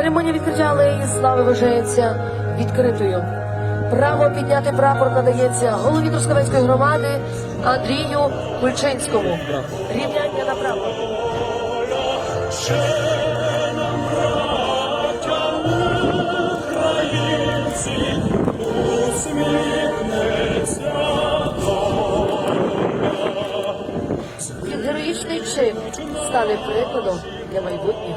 Церемонія відкриття алеї слави вважається відкритою. Право підняти прапор надається голові Трускавецької громади Андрію Кульчинському. Рівняння на прапор. Героїчний чин стане прикладом для майбутніх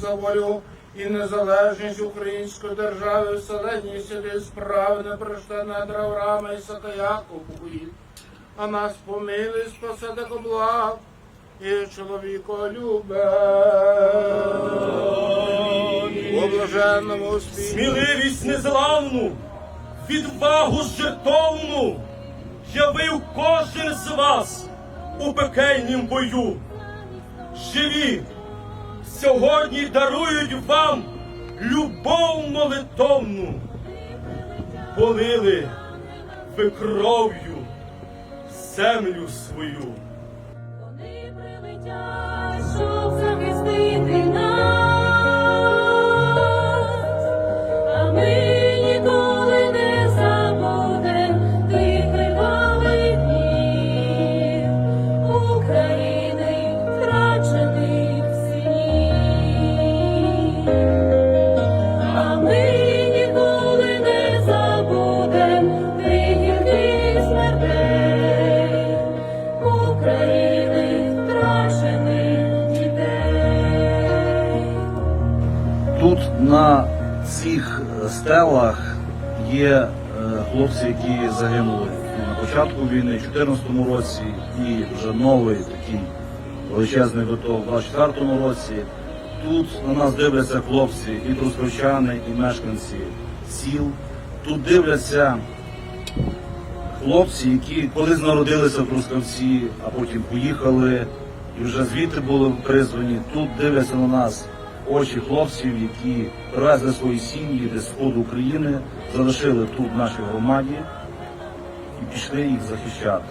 за волю і незалежність української держави, вселенні сюди справи непроштане Авраама і Сакаяку покоїть. А нас помили, спасе до благ і чоловіко любе. Блаженному успіху. Сміливість незламну, відвагу жертовну явив кожен з вас у пекельнім бою. Живі, сьогодні дарують вам любов молитовну. Полили ви кров'ю землю свою. Вони прилетять, на цих стелах є е, хлопці, які загинули на початку війни, в 2014 році, і вже новий такий величезний виток в 2024 році. Тут на нас дивляться хлопці і трускавчани, і мешканці сіл. Тут дивляться хлопці, які колись народилися в Трускавці, а потім поїхали і вже звідти були призвані. Тут дивляться на нас очі хлопців, які привезли свої сім'ї з сходу України, залишили тут нашій громаді і пішли їх захищати,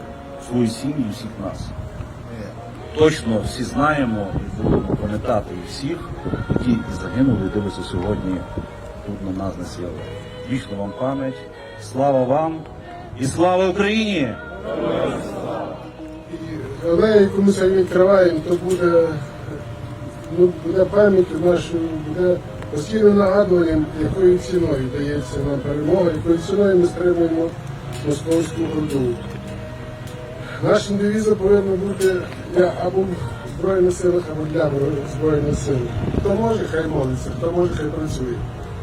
свої сім'ї всіх нас. Точно всі знаємо і будемо пам'ятати всіх, які загинули, і сьогодні тут на нас на сіло. Вічно вам пам'ять, слава вам і слава Україні! Але яку ми сьогодні відкриваємо, то буде, буде пам'ять нашою, буде постійним нагадуванням, якою ціною дається нам перемога, якою ціною ми стримуємо московську орду. Нашим девізом повинно бути я або в Збройних силах, або для Збройних сил. Хто може, хай молиться, хто може, хай працює.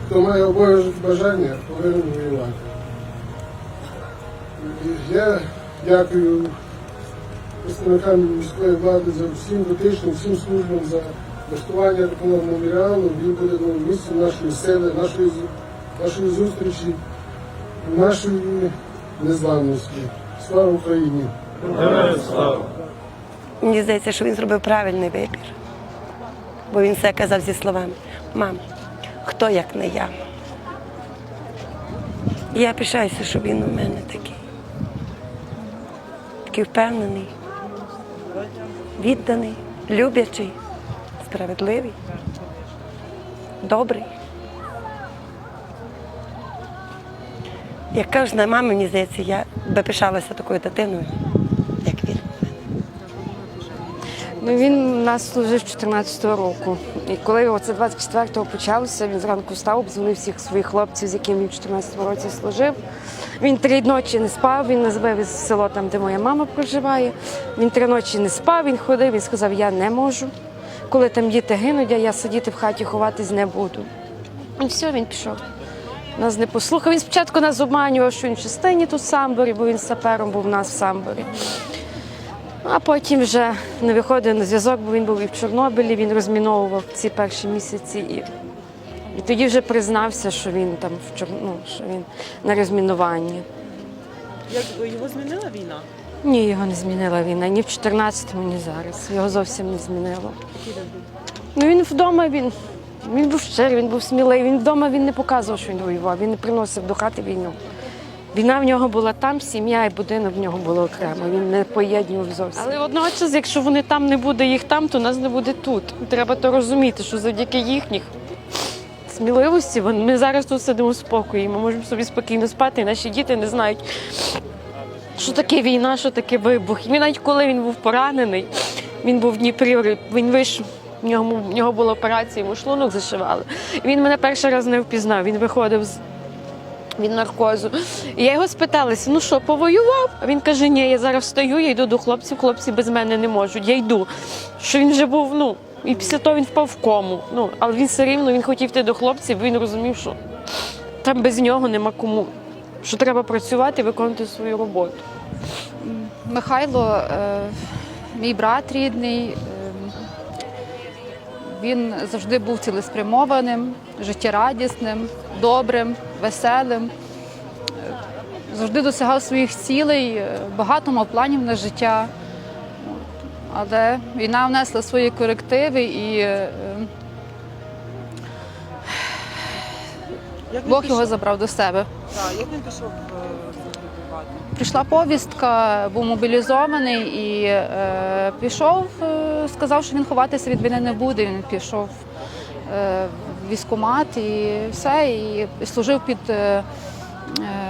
Хто має обов'язок бажання, повинен воювати. Я дякую представникам міської влади за всім дотичним, всім службам за влаштування такого меморіалу. Він буде новим місцем нашої сили, нашої, нашої зустрічі, нашої незламності. Слава Україні! Мені здається, що він зробив правильний вибір. Бо він все казав зі словами: мам, хто як не я? І я пишаюся, що він у мене такий. Такий впевнений, відданий, люблячий, справедливий, добрий. Як кожна мама, мені здається, я би пишалася такою дитиною, як він. Ну, він у нас служив з 14-го року. І коли оце 24-го почалося, він зранку встав, обдзвонив всіх своїх хлопців, з якими він в 14-му році служив. Він три ночі не спав, він назвав із село там, де моя мама проживає. Він три ночі не спав, він ходив, він сказав, я не можу. Коли там діти гинуть, а я сидіти в хаті ховатись не буду. І все, він пішов. Нас не послухав. Він спочатку нас обманював, що він в частині тут в самборі, бо він сапером був у нас в самборі. А потім вже не виходив на зв'язок, бо він був і в Чорнобилі, він розміновував ці перші місяці. І І тоді вже признався, що він там в Чор- ну, що він на розмінуванні. Як його змінила війна? Ні, його не змінила війна ні в 14-му, ні зараз. Його зовсім не змінило. Ну він вдома він. Він був щирий, він був сміливий. Він вдома він не показував, що він воював. Він не приносив до хати війну. Війна в нього була там, сім'я і будинок в нього було окремо. Він не поєднував зовсім. Але водночас, якщо вони там не буде їх там, то нас не буде тут. Треба то розуміти, що завдяки їхніх сміливості ми зараз тут сидимо в спокої. Ми можемо собі спокійно спати, і наші діти не знають, що таке війна, що таке вибух. І він навіть коли він був поранений, він був в Дніпрі, він вийшов. В нього, в нього була операція, йому шлунок зашивали. Він мене перший раз не впізнав. Він виходив з від наркозу. І я його спиталася: ну що, повоював? А він каже: Ні, я зараз встаю, я йду до хлопців, хлопці без мене не можуть. Я йду. Що він вже був, ну, і після того він впав в кому. Ну, але він все рівно він хотів йти до хлопців, він розумів, що там без нього нема кому. Що треба працювати і виконувати свою роботу. Михайло, е, мій брат рідний, е, він завжди був цілеспрямованим, життєрадісним, добрим, веселим. Е, Завжди досягав своїх цілей, багато мав планів на життя. Але війна внесла свої корективи і Як він Бог пішов? його забрав до себе. Так, як він пішов е? Прийшла повістка, був мобілізований і е, пішов, е, сказав, що він ховатися від війни не буде. Він пішов е, в військкомат і все, і служив під е, е,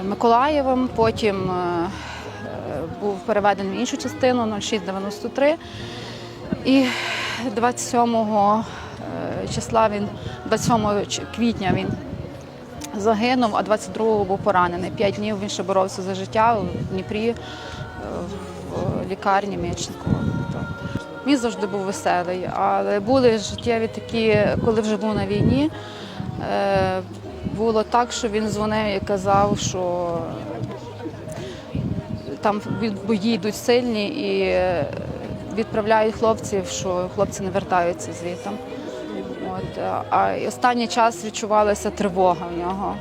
Миколаєвом. Потім е, е, був переведений в іншу частину 0693. І 27 е, числа він, 27 квітня він загинув, а 22-го був поранений. П'ять днів він ще боровся за життя в Дніпрі, е, в лікарні Мечникова. Він завжди був веселий, але були життєві такі, коли вже був на війні. е, Було так, що він дзвонив і казав, що там бої йдуть сильні і е, відправляють хлопців, що хлопці не вертаються звідти. От, е, а останній час відчувалася тривога в нього.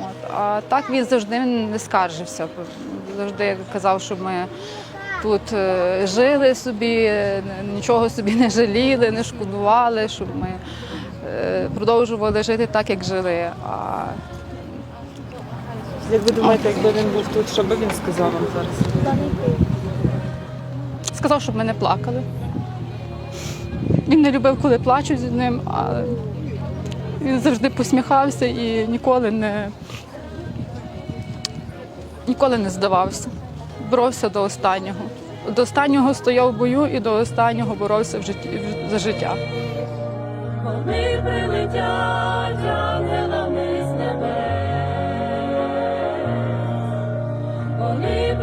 От, а так він завжди не скаржився. Завжди казав, що ми тут е, жили собі, нічого собі не жаліли, не шкодували, щоб ми е, продовжували жити так, як жили. А Як ви думаєте, якби він був тут, що би він сказав вам зараз? сказав, щоб ми не плакали. Він не любив, коли плачуть з ним, але він завжди посміхався і ніколи не ніколи не здавався. Боровся до останнього. До останнього стояв в бою і до останнього боровся в житті, в, за життя. Вони прилетять ангелами з небес. Вони